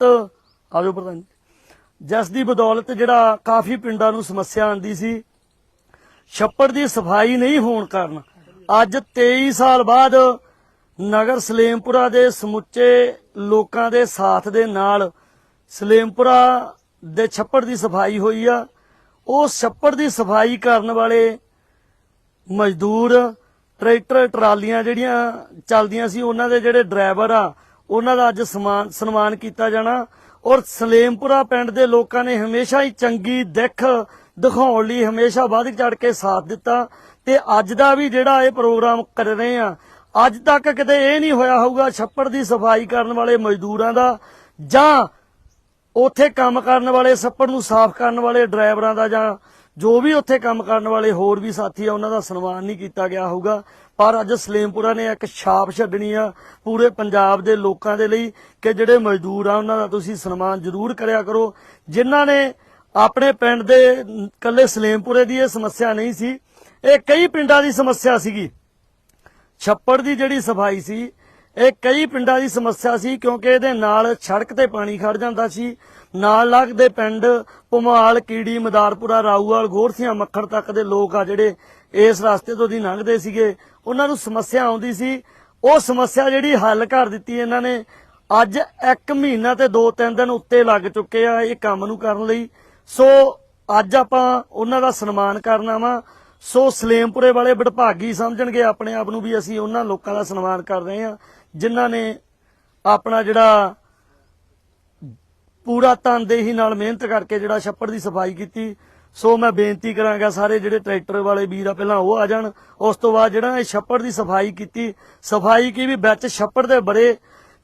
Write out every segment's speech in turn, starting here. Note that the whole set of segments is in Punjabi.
ਆਜੋ ਪ੍ਰਧਾਨ ਜੀ। ਜਿਸ ਦੀ ਬਦੌਲਤ ਜਿਹੜਾ ਕਾਫੀ ਪਿੰਡਾਂ ਨੂੰ ਸਮੱਸਿਆ ਆਂਦੀ ਸੀ, ਛੱਪੜ ਦੀ ਸਫ਼ਾਈ ਨਹੀਂ ਹੋਣ ਕਾਰਨ ਅੱਜ 23 ਸਾਲ ਬਾਅਦ ਨਗਰ ਸਲੇਮਪੁਰਾ ਦੇ ਸਮੁੱਚੇ ਲੋਕਾਂ ਦੇ ਸਾਥ ਦੇ ਨਾਲ ਸਲੇਮਪੁਰਾ ਦੇ ਛੱਪੜ ਦੀ ਸਫ਼ਾਈ ਹੋਈ ਆ ਉਹ ਛੱਪੜ ਦੀ ਸਫ਼ਾਈ ਕਰਨ ਵਾਲੇ ਮਜ਼ਦੂਰ, ਟਰੈਕਟਰ, ਟਰਾਲੀਆਂ ਜਿਹੜੀਆਂ ਚੱਲਦੀਆਂ ਸੀ, ਉਹਨਾਂ ਦੇ ਜਿਹੜੇ ਡਰਾਈਵਰ ਆ ਉਹਨਾਂ ਦਾ ਅੱਜ ਸਨਮਾਨ ਸਨਮਾਨ ਕੀਤਾ ਜਾਣਾ ਔਰ ਸਲੇਮਪੁਰਾ ਪਿੰਡ ਦੇ ਲੋਕਾਂ ਨੇ ਹਮੇਸ਼ਾ ਹੀ ਚੰਗੀ ਦਿੱਖ ਦਿਖਾਉਣ ਲਈ ਹਮੇਸ਼ਾ ਵੱਧ ਚੜ ਕੇ ਸਾਥ ਦਿੱਤਾ ਤੇ ਅੱਜ ਦਾ ਵੀ ਜਿਹੜਾ ਇਹ ਪ੍ਰੋਗਰਾਮ ਕਰ ਰਹੇ ਆ, ਅੱਜ ਤੱਕ ਕਿਤੇ ਇਹ ਨਹੀਂ ਹੋਇਆ ਹੋਊਗਾ ਛੱਪੜ ਦੀ ਸਫ਼ਾਈ ਕਰਨ ਵਾਲੇ ਮਜ਼ਦੂਰਾਂ ਦਾ ਜਾਂ ਉੱਥੇ ਕੰਮ ਕਰਨ ਵਾਲੇ, ਛੱਪੜ ਨੂੰ ਸਾਫ਼ ਕਰਨ ਵਾਲੇ ਡਰਾਈਵਰਾਂ ਦਾ ਜਾਂ ਜੋ ਵੀ ਉੱਥੇ ਕੰਮ ਕਰਨ ਵਾਲੇ ਹੋਰ ਵੀ ਸਾਥੀ ਆ, ਉਹਨਾਂ ਦਾ ਸਨਮਾਨ ਨਹੀਂ ਕੀਤਾ ਗਿਆ ਹੋਊਗਾ। ਪਰ ਅੱਜ ਸਲੇਮਪੁਰਾ ਨੇ ਇੱਕ ਛਾਪ ਛੱਡਣੀ ਆ ਪੂਰੇ ਪੰਜਾਬ ਦੇ ਲੋਕਾਂ ਦੇ ਲਈ ਕਿ ਜਿਹੜੇ ਮਜ਼ਦੂਰ ਆ, ਉਹਨਾਂ ਦਾ ਤੁਸੀਂ ਸਨਮਾਨ ਜ਼ਰੂਰ ਕਰਿਆ ਕਰੋ। ਜਿਨ੍ਹਾਂ ਨੇ ਆਪਣੇ ਪਿੰਡ ਦੇ ਕੱਲੇ ਸਲੇਮਪੁਰੇ ਦੀ ਇਹ ਸਮੱਸਿਆ ਨਹੀਂ ਸੀ, ਇਹ ਕਈ ਪਿੰਡਾਂ ਦੀ ਸਮੱਸਿਆ ਸੀਗੀ। ਛੱਪੜ ਦੀ ਜਿਹੜੀ ਸਫ਼ਾਈ ਸੀ ਇਹ ਕਈ ਪਿੰਡਾਂ ਦੀ ਸਮੱਸਿਆ ਸੀ ਕਿਉਂਕਿ ਇਹਦੇ ਨਾਲ ਸੜਕ ਤੇ ਪਾਣੀ ਖੜ ਜਾਂਦਾ ਸੀ। ਨਾਲ ਲੱਗਦੇ ਪਿੰਡ ਭਮਾਲ, ਕੀੜੀ, ਮਦਾਰਪੁਰਾ, ਰਾਊਵਾਲ ਗੋਰਸੀਆਂ ਮੱਖਣ ਤੱਕ ਦੇ ਲੋਕ ਆ ਜਿਹੜੇ ਇਸ ਰਸਤੇ ਤੋਂ ਦੀ ਲੰਘਦੇ ਸੀਗੇ। ਉਹਨਾਂ ਨੂੰ ਸਮੱਸਿਆ ਆਉਂਦੀ ਸੀ। ਉਹ ਸਮੱਸਿਆ ਜਿਹੜੀ ਹੱਲ ਕਰ ਦਿੱਤੀ ਇਹਨਾਂ ਨੇ। ਅੱਜ 1 ਮਹੀਨਾ ਤੇ 2-3 ਦਿਨ ਉੱਤੇ ਲੱਗ ਚੁੱਕੇ ਆ ਇਹ ਕੰਮ ਨੂੰ ਕਰਨ ਲਈ। ਸੋ ਅੱਜ ਆਪਾਂ ਉਹਨਾਂ ਦਾ ਸਨਮਾਨ ਕਰਨਾ ਵਾ। ਸੋ ਸਲੇਮਪੁਰੇ ਵਾਲੇ ਵਡਭਾਗੀ ਸਮਝਣਗੇ ਆਪਣੇ ਆਪ ਨੂੰ ਵੀ ਅਸੀਂ ਉਹਨਾਂ ਲੋਕਾਂ ਦਾ ਸਨਮਾਨ ਕਰ ਰਹੇ ਹਾਂ। ਜਿਨ੍ਹਾਂ ਨੇ ਆਪਣਾ ਜਿਹੜਾ ਪੂਰਾ ਤਨਦੇਹੀ ਨਾਲ ਮਿਹਨਤ ਕਰਕੇ ਜਿਹੜਾ ਛੱਪੜ ਦੀ ਸਫ਼ਾਈ ਕੀਤੀ, ਸੋ ਮੈਂ ਬੇਨਤੀ ਕਰਾਂਗਾ ਸਾਰੇ ਜਿਹੜੇ ਟਰੈਕਟਰ ਵਾਲੇ ਵੀਰ ਆ, ਪਹਿਲਾਂ ਉਹ ਆ ਜਾਣ। ਉਸ ਤੋਂ ਬਾਅਦ ਜਿਹੜਾ ਇਹ ਛੱਪੜ ਦੀ ਸਫ਼ਾਈ ਕੀਤੀ, ਸਫ਼ਾਈ ਕੀ ਵੀ ਵਿੱਚ ਛੱਪੜ ਦੇ ਬੜੇ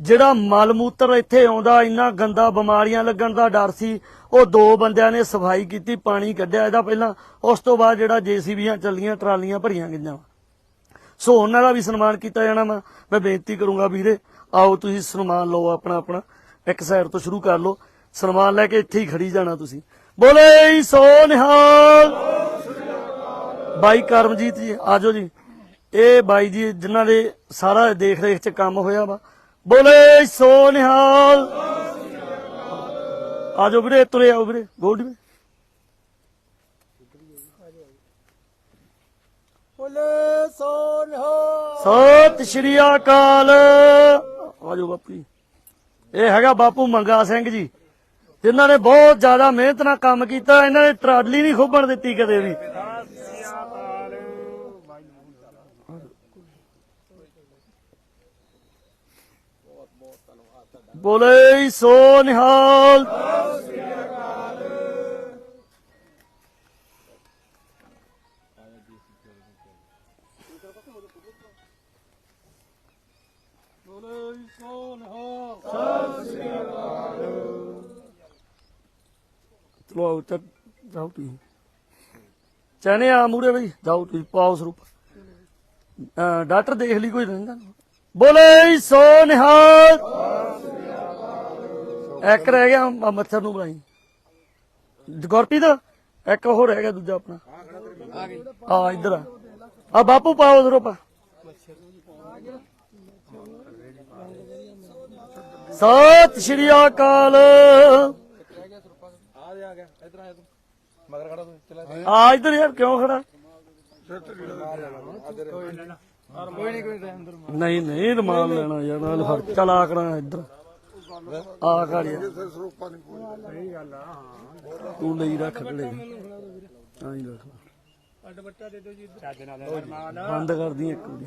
ਜਿਹੜਾ ਮਲ ਮੂਤਰ ਇੱਥੇ ਆਉਂਦਾ, ਇੰਨਾ ਗੰਦਾ ਬਿਮਾਰੀਆਂ ਲੱਗਣ ਦਾ ਡਰ ਸੀ, ਉਹ ਦੋ ਬੰਦਿਆਂ ਨੇ ਸਫ਼ਾਈ ਕੀਤੀ, ਪਾਣੀ ਕੱਢਿਆ ਇਹਦਾ ਪਹਿਲਾਂ। ਉਸ ਤੋਂ ਬਾਅਦ ਜਿਹੜਾ ਜੀਸੀਬੀਆਂ ਚੱਲੀਆਂ ਟਰਾਲੀਆਂ ਭਰੀਆਂ ਗਈਆਂ। ਸੋ ਉਹਨਾਂ ਦਾ ਵੀ ਸਨਮਾਨ ਕੀਤਾ ਜਾਣਾ ਵਾ। ਮੈਂ ਬੇਨਤੀ ਕਰੂੰਗਾ ਵੀਰੇ, ਆਓ ਤੁਸੀਂ ਸਨਮਾਨ ਲਓ ਆਪਣਾ ਆਪਣਾ। ਇੱਕ ਸਾਈਡ ਤੋਂ ਸ਼ੁਰੂ ਕਰ ਲਓ। ਸਨਮਾਨ ਲੈ ਕੇ ਇੱਥੇ ਹੀ ਖੜੀ ਜਾਣਾ ਤੁਸੀਂ। ਬੋਲੇ ਸੋ ਨਿਹਾਲ। ਬਾਈ ਕਰਮਜੀਤ ਜੀ, ਆਜੋ ਜੀ। ਇਹ ਬਾਈ ਜੀ, ਜਿਨ੍ਹਾਂ ਦੇ ਸਾਰਾ ਦੇਖ ਰੇਖ ਚ ਕੰਮ ਹੋਇਆ ਵਾ। ਬੋਲੇ ਸੋ ਨਿਹਾਲ। ਆਜੋ ਵੀਰੇ, ਤੁਰੇ ਆਓ ਵੀਰੇ। ਗੋਲਡੀ ਵੀਰੇ ਬੋਲੇ ਸੋਨਹਾ ਸਤਿ ਸ਼੍ਰੀ ਅਕਾਲ। ਆਜੋ ਬਾਪੂ ਇਹ ਹੈਗਾ ਬਾਪੂ ਮੰਗਾ ਸਿੰਘ ਜੀ। ਜਿਨ੍ਹਾਂ ਨੇ ਬਹੁਤ ਜ਼ਿਆਦਾ ਮਿਹਨਤ ਨਾਲ ਕੰਮ ਕੀਤਾ, ਇਹਨਾਂ ਨੇ ਟਰਾਲੀ ਨਹੀਂ ਖੋਬਣ ਦਿੱਤੀ ਕਦੇ ਵੀ। ਬੋਲੇ ਸੋ ਨਿਹਾਲ। ਬੋਲੇ ਸੋ ਨਿਹਾਲ ਚਲੋ ਆਓ, ਚੱਲ, ਜਾਓ ਤੁਸੀਂ। ਚਨੇ ਆ ਮੂਰੇ ਬਈ, ਜਾਓ ਤੁਸੀਂ, ਪਾਓ ਸਰੂਪ। ਡਾਕਟਰ ਦੇਖ ਲਈ ਕੋਈ ਰਹਿੰਦਾ ਬੋਲੇ ਸੋ ਨਿਹਾਲ। ਇੱਕ ਰਹਿ ਗਿਆ ਆਹ ਮੱਛਰ ਨੂੰ ਬਣਾਈ ਗੁਰਪ੍ਰੀਤ, ਇੱਕ ਹੋਰ ਰਹਿ ਗਿਆ ਦੂਜਾ ਆਪਣਾ। ਆ, ਇੱਧਰ ਆ। ਆ, ਬਾਪੂ ਪਾਓ ਸਰੂਪ। ਸਤਿ ਸ਼੍ਰੀ ਅਕਾਲ। ਆ ਇਧਰ ਯਾਰ, ਕਿਉਂ ਖੜਾ? ਨਹੀਂ ਨਹੀਂ ਰਮਾਨ ਲੈਣਾ ਯਾਰ, ਨਾਲ ਫੜ, ਚਲ ਆ ਇੱਧਰ। ਆ ਕਰ ਯਾਰ ਤੂੰ ਲਈ ਰੱਖ ਲੈ ਹਾਂ ਹੀ ਰੱਖ। ਬੰਦ ਕਰਦੀ ਇੱਕ ਵਾਰੀ।